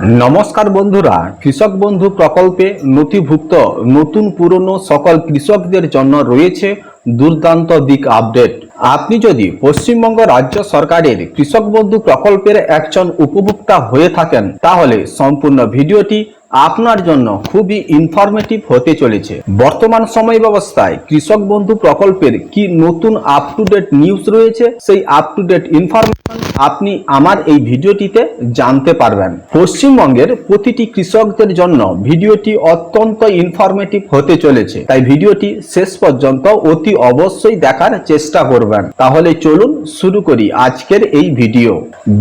নমস্কার বন্ধুরা, কৃষক বন্ধু প্রকল্পে নথিভুক্ত নতুন পুরনো সকল কৃষকদের জন্য রয়েছে দুর্দান্ত দিক আপডেট। আপনি যদি পশ্চিমবঙ্গ রাজ্য সরকারের কৃষক বন্ধু প্রকল্পের একজন উপভোক্তা হয়ে থাকেন, তাহলে সম্পূর্ণ ভিডিওটি আপনার জন্য খুবই ইনফরমেটিভ হতে চলেছে। বর্তমান সময় ব্যবস্থায় কৃষক বন্ধু প্রকল্পের কি নতুন আপ টু ডেট নিউজ রয়েছে? সেই আপ টু ডেট ইনফরমেশন আপনি আমার এই ভিডিওটিতে জানতে পারবেন। পশ্চিমবঙ্গের প্রতিটি কৃষকদের জন্য ভিডিওটি অত্যন্ত ইনফরমেটিভ হতে চলেছে। তাই ভিডিওটি শেষ পর্যন্ত অতি অবশ্যই দেখার চেষ্টা করবেন। তাহলে চলুন শুরু করি আজকের এই ভিডিও।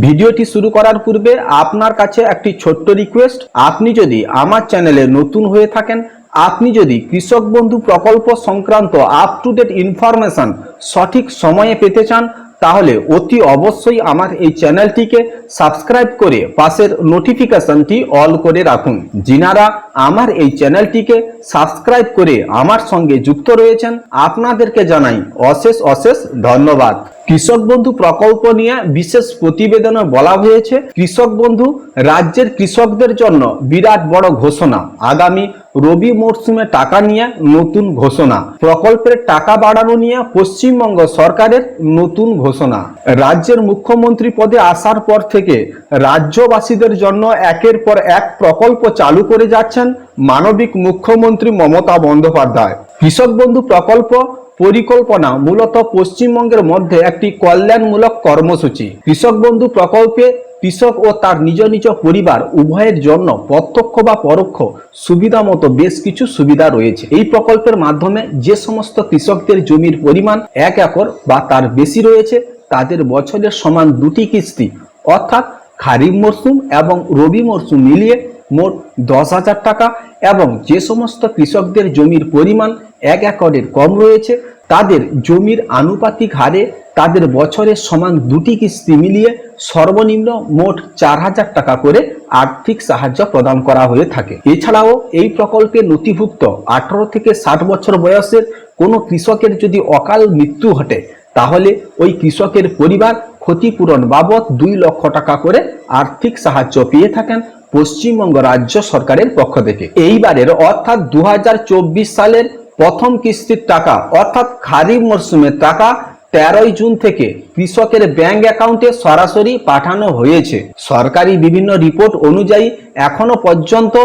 ভিডিওটি শুরু করার পূর্বে আপনার কাছে একটি ছোট্ট রিকোয়েস্ট আপনি যদি আমার চ্যানেলে নতুন হয়ে থাকেন, আপনি যদি কৃষক বন্ধু প্রকল্প সংক্রান্ত আপ টু ডেট ইনফরমেশন সঠিক সময়ে পেতে চান তাহলে অতি অবশ্যই আমার এই চ্যানেলটিকে সাবস্ক্রাইব করে পাশের নোটিফিকেশনটি অল করে রাখুন। যিনারা আমার এই চ্যানেলটিকে সাবস্ক্রাইব করে আমার সঙ্গে যুক্ত রয়েছেন, আপনাদেরকে জানাই অশেষ অশেষ ধন্যবাদ। কৃষক বন্ধু প্রকল্প নিয়ে বিশেষ প্রতিবেদনে বলা হয়েছে, কৃষক বন্ধু রাজ্যের কৃষকদের জন্য বিরাট বড় ঘোষণা। আগামী রবি মরশুমে টাকা নিয়ে নতুন ঘোষণা। প্রকল্পের টাকা বাড়ানো নিয়ে পশ্চিমবঙ্গ সরকারের নতুন ঘোষণা। রাজ্যের মুখ্যমন্ত্রী পদে আসার পর থেকে রাজ্যবাসীদের জন্য একের পর এক প্রকল্প চালু করে যাচ্ছেন মানবিক মুখ্যমন্ত্রী মমতা বন্দ্যোপাধ্যায়। কৃষক বন্ধু প্রকল্প পরিকল্পনা মূলত পশ্চিমবঙ্গের মধ্যে একটি কল্যাণমূলক কর্মসূচি। কৃষক বন্ধু প্রকল্পে কৃষক ও তার নিজ নিজ পরিবার উভয়ের জন্য প্রত্যক্ষ বা পরোক্ষ সুবিধা মতো বেশ কিছু সুবিধা রয়েছে। এই প্রকল্পের মাধ্যমে যে সমস্ত কৃষকদের জমির পরিমাণ এক একর বা তার বেশি রয়েছে, তাদের বছরের সমান দুটি কিস্তি, অর্থাৎ খারিফ মরশুম এবং রবি মরশুম মিলিয়ে মোট দশ হাজার টাকা এবং যে সমস্ত কৃষকদের জমির পরিমাণ এক একরের কম রয়েছে, তাদের জমির আনুপাতিক হারে তাদের বছরের সমান দুটি কিস্তি মিলিয়ে সর্বনিম্ন মোট চার হাজার টাকা করে আর্থিক সাহায্য প্রদান করা হয়ে থাকে। এছাড়াও এই প্রকল্পে নথিভুক্ত আঠারো থেকে ষাট বছর বয়সের কোনো কৃষকের যদি অকাল মৃত্যু ঘটে, তাহলে ওই কৃষকের পরিবার ক্ষতিপূরণ বাবদ দুই লক্ষ টাকা করে আর্থিক সাহায্য পেয়ে থাকেন পশ্চিমবঙ্গ রাজ্য সরকারের পক্ষ থেকে। এইবারের অর্থাৎ দু হাজার চব্বিশ সালের প্রথম কিস্তির টাকা, অর্থাৎ খারিফ মরশুমের টাকা তেরোই জুন থেকে কৃষকের ব্যাংক অ্যাকাউন্টে সরাসরি পাঠানো হয়েছে। সরকারি বিভিন্ন রিপোর্ট অনুযায়ী এখনও পর্যন্ত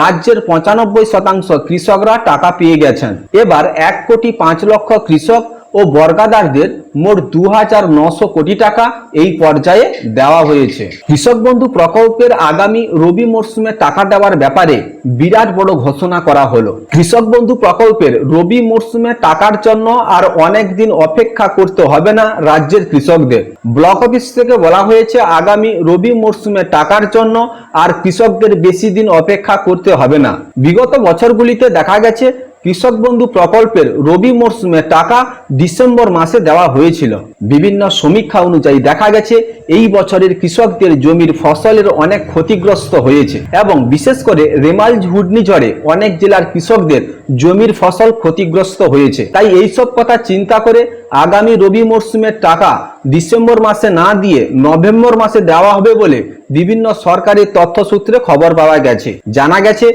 রাজ্যের পঁচানব্বই শতাংশ কৃষকরা টাকা পেয়ে গেছেন। এবার এক কোটি পাঁচ লক্ষ কৃষক ও বর্গাদারদের মোট দু হাজার নশো কোটি টাকা এই পর্যায়ে দেওয়া হয়েছে। কৃষক বন্ধু প্রকল্পের আগামী রবি মরশুমে টাকা দেওয়ার ব্যাপারে বিরাট বড় ঘোষণা করা হলো। কৃষক বন্ধু প্রকল্পের রবি মরশুমে টাকার জন্য আর অনেক দিন অপেক্ষা করতে হবে না রাজ্যের কৃষকদের। ব্লক অফিস থেকে বলা হয়েছে, আগামী রবি মরশুমে টাকার জন্য আর কৃষকদের বেশি দিন অপেক্ষা করতে হবে না। বিগত বছরগুলিতে দেখা গেছে কৃষক বন্ধু প্রকল্পের রবি মরশুমে টাকা ডিসেম্বর মাসে দেওয়া হয়েছিল। বিভিন্ন সমীক্ষা অনুযায়ী দেখা গেছে, এই বছরের কৃষকদের জমির ফসলের অনেক ক্ষতিগ্রস্ত হয়েছে এবং বিশেষ করে রেমাল ঘূর্ণিঝড়ে অনেক জেলার কৃষকদের জমির ফসল ক্ষতিগ্রস্ত হয়েছে। তাই এইসব কথা চিন্তা করে আগামী রবি মরশুমের টাকা ডিসেম্বর মাসে না দিয়ে নভেম্বর মাসে দেওয়া হবে বলে বিভিন্ন সরকারি তথ্যসূত্রে খবর পাওয়া গেছে। জানা গেছে,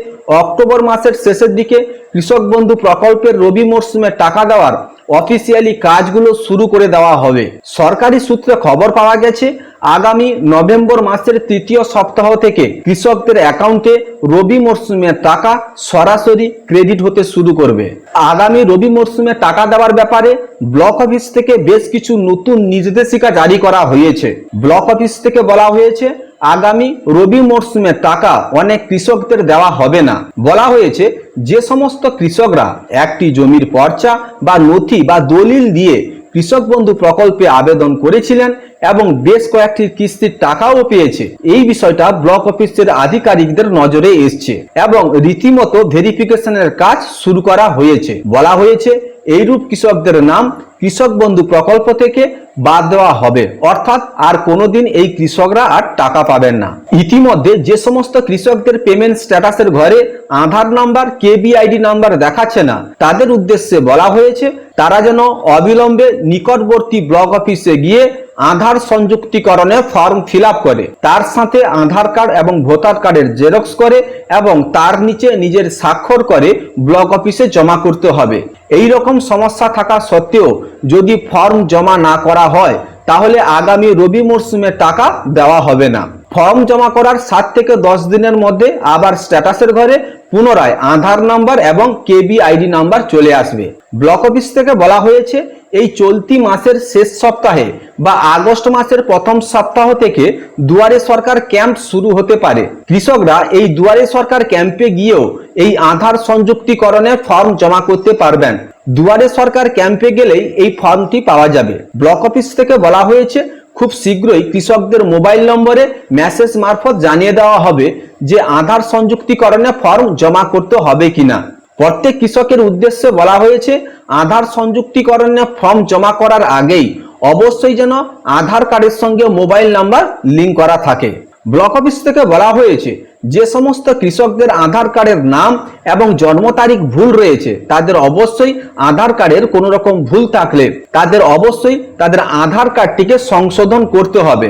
অক্টোবর মাসের শেষের দিকে কৃষক বন্ধু প্রকল্পের রবি মরশুমে টাকা দেওয়ার অফিসিয়ালি কাজগুলো শুরু করে দেওয়া হবে। সরকারি সূত্রে খবর পাওয়া গেছে আগামী নভেম্বর মাসের তৃতীয় সপ্তাহ থেকে কৃষকদের অ্যাকাউন্টে রবি মরশুমের টাকা সরাসরি ক্রেডিট হতে শুরু করবে। আগামী রবি মরশুমে টাকা দেওয়ার ব্যাপারে ব্লক অফিস থেকে বেশ কিছু নতুন নির্দেশিকা জারি করা হয়েছে। ব্লক অফিস থেকে বলা হয়েছে, আগামী রবি মরশুমে টাকা অনেক কৃষকদের দেওয়া হবে না। বলা হয়েছে, যে সমস্ত কৃষকরা একটি জমির পর্চা বা নথি বা দলিল দিয়ে কৃষক বন্ধু প্রকল্পে আবেদন করেছিলেন এবং বেশ কয়েকটি কিস্তির টাকাও পেয়েছে। এই বিষয়টা ব্লক অফিসের আধিকারিকদের নজরে এসছে এবং রীতিমতো ভেরিফিকেশনের কাজ শুরু করা হয়েছে। বলা হয়েছে, এইরূপ কৃষকদের নাম কৃষক বন্ধু প্রকল্প থেকে বাদ দেওয়া হবে। অর্থাৎ আর কোনোদিন এই কৃষকরা আর টাকা পাবেন না। ইতিমধ্যে যে সমস্ত কৃষকদের পেমেন্ট স্ট্যাটাসের ঘরে আধার নাম্বার, কেবিআইডি নাম্বার দেখাচ্ছে না, তাদের উদ্দেশ্যে বলা হয়েছে, তারা যেন অবিলম্বে নিকটবর্তী ব্লক অফিসে গিয়ে আধার সংযুক্তিকরণে ফর্ম ফিল করে। তার সাথে আধার কার্ড এবং ভোটার কার্ডের জেরক্স করে এবং তার নিচে নিজের স্বাক্ষর করে ব্লক অফিসে জমা করতে হবে। এই রকম সমস্যা থাকা সত্ত্বেও যদি ফর্ম জমা না করা হয়, তাহলে আগামী রবি মরশুমে টাকা দেওয়া হবে না। ফর্ম জমা করার সাত থেকে দশ দিনের মধ্যে আবার স্ট্যাটাসের ঘরে পুনরায় আধার নাম্বার এবং কেবি আইডি নাম্বার চলে আসবে। ব্লক অফিস থেকে বলা হয়েছে এই চলতি মাসের শেষ সপ্তাহে বা আগস্ট মাসের প্রথম সপ্তাহ থেকে দুয়ারে সরকার ক্যাম্প শুরু হতে পারে। কৃষকরা এই দুয়ারে সরকার ক্যাম্পে গিয়েও এই আধার সংযুক্তিকরণে ফর্ম জমা করতে পারবেন। দুয়ারে সরকার ক্যাম্পে গেলেই এই ফর্মটি পাওয়া যাবে। ব্লক অফিস থেকে বলা হয়েছে, খুব শীঘ্রই কৃষকদের মোবাইল নম্বরে মেসেজ মারফত জানিয়ে দেওয়া হবে যে আধার সংযুক্তিকরণে ফর্ম জমা করতে হবে কিনা। প্রত্যেক কৃষকের উদ্দেশ্যে বলা হয়েছে, আধার সংযুক্তিকরণে ফর্ম জমা করার আগেই অবশ্যই যেন আধার কার্ডের সঙ্গে মোবাইল নাম্বার লিঙ্ক করা থাকে। ব্লক অফিস থেকে বলা হয়েছে যে সমস্ত কৃষকদের আধার কার্ডের নাম এবং জন্ম তারিখ ভুল রয়েছে, তাদের অবশ্যই আধার কার্ডের কোনো রকম ভুল থাকলে তাদের অবশ্যই তাদের আধার কার্ডটিকে সংশোধন করতে হবে।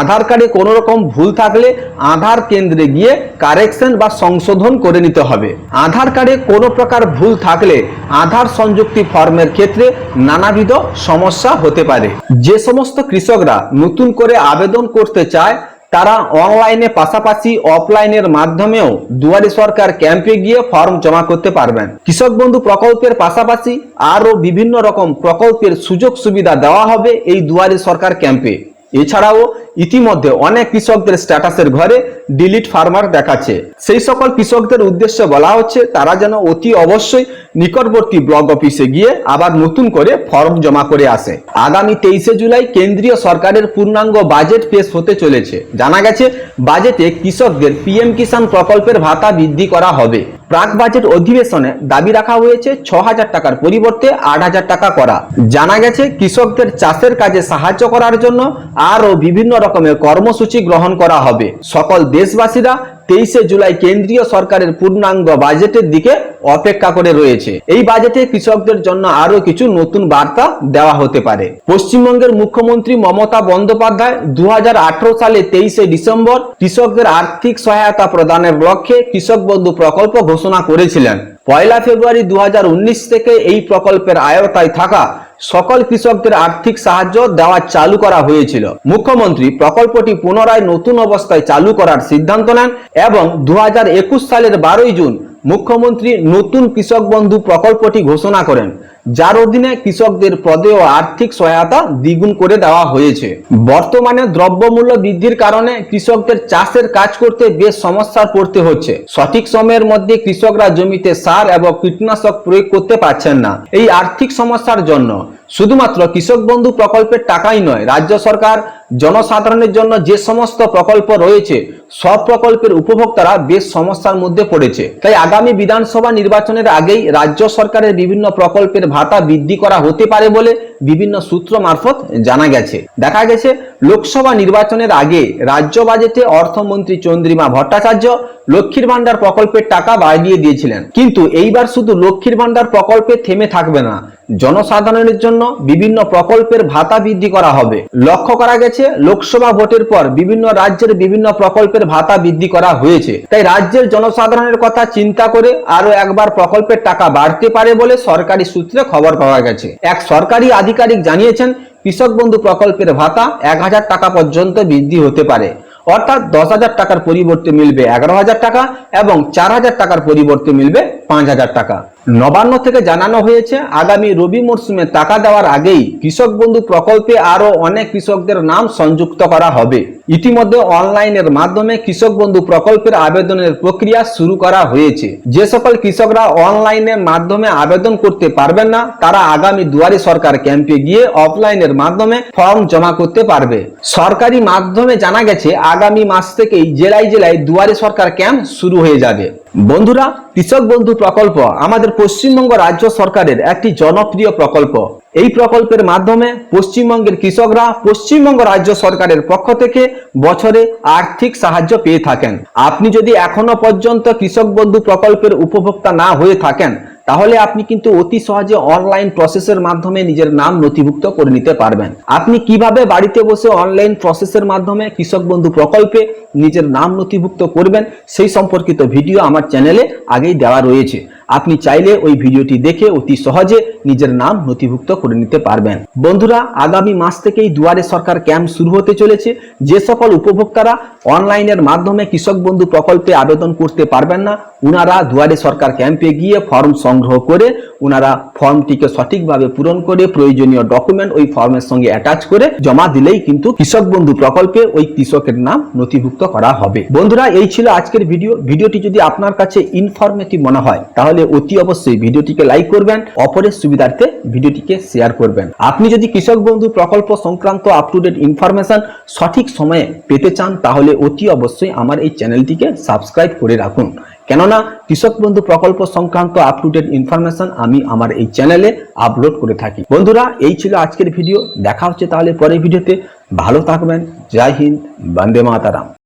আধার কার্ডে কোনো রকম ভুল থাকলে আধার কেন্দ্রে গিয়ে কারেকশন বা সংশোধন করে নিতে হবে। আধার কার্ডে কোনো প্রকার ভুল থাকলে আধার সংযুক্তি ফর্মের ক্ষেত্রে নানাবিধ সমস্যা হতে পারে। যে সমস্ত কৃষকরা নতুন করে আবেদন করতে চায় তারা অনলাইনে পাশাপাশি অফলাইনের মাধ্যমেও দুয়ারে সরকার ক্যাম্পে গিয়ে ফর্ম জমা করতে পারবেন। কৃষক বন্ধু প্রকল্পের পাশাপাশি আরও বিভিন্ন রকম প্রকল্পের সুযোগ সুবিধা দেওয়া হবে এই দুয়ারে সরকার ক্যাম্পে। এছাড়াও ইতিমধ্যে অনেক কৃষকদের স্ট্যাটাসের ঘরে ডিলিট ফার্মার দেখাচ্ছে। সেই সকল কৃষকদের উদ্দেশ্যে বলা হচ্ছে, তারা যেন অতি অবশ্যই নিকটবর্তী ব্লক অফিসে গিয়ে আবার নতুন করে ফর্ম জমা করে আসে। আগামী তেইশে জুলাই কেন্দ্রীয় সরকারের পূর্ণাঙ্গ বাজেট পেশ হতে চলেছে। জানা গেছে, বাজেটে কৃষকদের পিএম কিষাণ প্রকল্পের ভাতা বৃদ্ধি করা হবে। প্রাক বাজেট অধিবেশনে দাবি রাখা হয়েছে, ছ হাজার টাকার পরিবর্তে আট হাজার টাকা করা। জানা গেছে, কৃষকদের চাষের কাজে সাহায্য করার জন্য আরও বিভিন্ন রকমের কর্মসূচি গ্রহণ করা হবে। সকল দেশবাসীরা তেইশে জুলাই কেন্দ্রীয় সরকারের পূর্ণাঙ্গ বাজেটের দিকে অপেক্ষা করে রয়েছে। এই বাজেটে কৃষকদের জন্য আরও কিছু নতুন বার্তা দেওয়া হতে পারে। পশ্চিমবঙ্গের মুখ্যমন্ত্রী মমতা বন্দ্যোপাধ্যায় দু সালে তেইশে ডিসেম্বর কৃষকদের আর্থিক সহায়তা প্রদানের লক্ষ্যে কৃষক বন্ধু প্রকল্প ঘোষণা করেছিলেন। পয়লা ফেব্রুয়ারি দু হাজার উনিশ থেকে এই প্রকল্পের আয়তায় থাকা সকল কৃষকদের আর্থিক সাহায্য দেওয়া চালু করা হয়েছিল। মুখ্যমন্ত্রী প্রকল্পটি পুনরায় নতুন অবস্থায় চালু করার সিদ্ধান্ত নেন এবং দু হাজার একুশ সালের বারোই জুন মুখ্যমন্ত্রী নতুন কৃষক বন্ধু প্রকল্পটি ঘোষণা করেন। যার অধীনে কৃষকদের প্রদেয় আর্থিক সহায়তা দ্বিগুণ করে দেওয়া হয়েছে। বর্তমানে দ্রব্যমূল্য বৃদ্ধির কারণে কৃষকদের চাষের কাজ করতে বেশ সমস্যার পড়তে হচ্ছে। সঠিক সময়ের মধ্যে কৃষকরা জমিতে সার এবং কীটনাশক প্রয়োগ করতে পারছেন না। এই আর্থিক সমস্যার জন্য শুধুমাত্র কৃষক বন্ধু প্রকল্পের টাকাই নয়, রাজ্য সরকার, জনসাধারণের জন্য যে সমস্ত প্রকল্প রয়েছে, সব প্রকল্পের উপভোক্তারা বেশ সমস্যার মধ্যে পড়েছে। তাই আগামী বিধানসভা নির্বাচনের আগেই রাজ্য সরকারের বিভিন্ন প্রকল্পের ভাতা বৃদ্ধি করা হতে পারে বলে বিভিন্ন সূত্র মারফত জানা গেছে। দেখা গেছে, লোকসভা নির্বাচনের আগে রাজ্য বাজেটে অর্থমন্ত্রী চন্দ্রিমা ভট্টাচার্য লক্ষ্মীর ভাণ্ডার প্রকল্পের টাকা বাড়িয়ে দিয়েছিলেন। কিন্তু এইবার শুধু লক্ষ্মীর ভাণ্ডার প্রকল্পে থেমে থাকবে না। জনসাধারণের জন্য বিভিন্ন প্রকল্পের ভাতা বৃদ্ধি করা হবে। লক্ষ্য করা গেছে, লোকসভা ভোটের পর বিভিন্ন রাজ্যের বিভিন্ন প্রকল্পের ভাতা বৃদ্ধি করা হয়েছে। তাই রাজ্যের জনসাধারণের কথা চিন্তা করে আরও একবার প্রকল্পের টাকা বাড়তে পারে বলে সরকারি সূত্রে খবর পাওয়া গেছে। এক সরকারি আধিকারিক জানিয়েছেন, কৃষক বন্ধু প্রকল্পের ভাতা এক হাজার টাকা পর্যন্ত বৃদ্ধি হতে পারে। অর্থাৎ দশ হাজার টাকার পরিবর্তে মিলবে এগারো হাজার টাকা এবং চার হাজার টাকার পরিবর্তে মিলবে পাঁচ হাজার টাকা। নবান্ন থেকে জানানো হয়েছে, আগামী রবি মরশুমে টাকা দেওয়ার আগেই কৃষক বন্ধু প্রকল্পে আরও অনেক কৃষকদের নাম সংযুক্ত করা হবে। ইতিমধ্যে অনলাইনের মাধ্যমে কৃষক বন্ধু প্রকল্পের আবেদনের প্রক্রিয়া শুরু করা হয়েছে। যে সকল কৃষকরা অনলাইনের মাধ্যমে আবেদন করতে পারবেন না, তারা আগামী দুয়ারি সরকার ক্যাম্পে গিয়ে অফলাইনের মাধ্যমে ফর্ম জমা করতে পারবে। সরকারি মাধ্যমে জানা গেছে, আগামী মাস থেকেই জেলায় জেলায় দুয়ারি সরকার ক্যাম্প শুরু হয়ে যাবে। বন্ধুরা, কৃষক বন্ধু প্রকল্প আমাদের পশ্চিমবঙ্গ রাজ্য সরকারের একটি জনপ্রিয় প্রকল্প। এই প্রকল্পের মাধ্যমে পশ্চিমবঙ্গের কৃষকরা পশ্চিমবঙ্গ রাজ্য সরকারের পক্ষ থেকে বছরে আর্থিক সাহায্য পেয়ে থাকেন। আপনি যদি এখনও পর্যন্ত কৃষক বন্ধু প্রকল্পের উপভোক্তা না হয়ে থাকেন তাহলে আপনি কিন্তু অতি সহজে অনলাইন প্রসেসের মাধ্যমে নিজের নাম নথিভুক্ত করে নিতে পারবেন। আপনি কীভাবে বাড়িতে বসে অনলাইন প্রসেসের মাধ্যমে কৃষক বন্ধু প্রকল্পে নিজের নাম নথিভুক্ত করবেন, সেই সম্পর্কিত ভিডিও আমার চ্যানেলে আগেই দেওয়া রয়েছে। আপনি চাইলে ওই ভিডিওটি দেখে অতি সহজে নিজের নাম নথিভুক্ত করে নিতে পারবেন। বন্ধুরা, আগামী মাস থেকেই দুয়ারে সরকার ক্যাম্প শুরু হতে চলেছে। যে সকল উপভোক্তারা অনলাইনের মাধ্যমে কৃষক বন্ধু প্রকল্পে আবেদন করতে পারবেন না, উনারা দুয়ারে সরকার ক্যাম্পে গিয়ে ফর্ম সংগ্রহ করে, উনারা ফর্মটিকে সঠিকভাবে পূরণ করে, প্রয়োজনীয় ডকুমেন্ট ওই ফর্মের সঙ্গে অ্যাটাচ করে জমা দিলেই কিন্তু কৃষক বন্ধু প্রকল্পে ওই কৃষকের নাম নথিভুক্ত করা হবে। বন্ধুরা, এই ছিল আজকের ভিডিও। ভিডিওটি যদি আপনার কাছে ইনফরমেটিভ মনে হয় তাহলে অতি অবশ্যই ভিডিওটিকে লাইক করবেন, অপরের সুবিধার্থে ভিডিওটিকে শেয়ার করবেন। আপনি যদি কৃষক বন্ধু প্রকল্প সংক্রান্ত আপ টু ডেট ইনফরমেশন সঠিক সময়ে পেতে চান, তাহলে অতি অবশ্যই আমার এই চ্যানেলটিকে সাবস্ক্রাইব করে রাখুন। কেননা, কৃষক বন্ধু প্রকল্প সংক্রান্ত আপ টু ডেট ইনফরমেশন আমি আমার এই চ্যানেলে আপলোড করে থাকি। বন্ধুরা, এই ছিল আজকের ভিডিও দেখা হচ্ছে তাহলে পরের ভিডিওতে ভালো থাকবেন। জয় হিন্দ। বন্দে মাতারাম।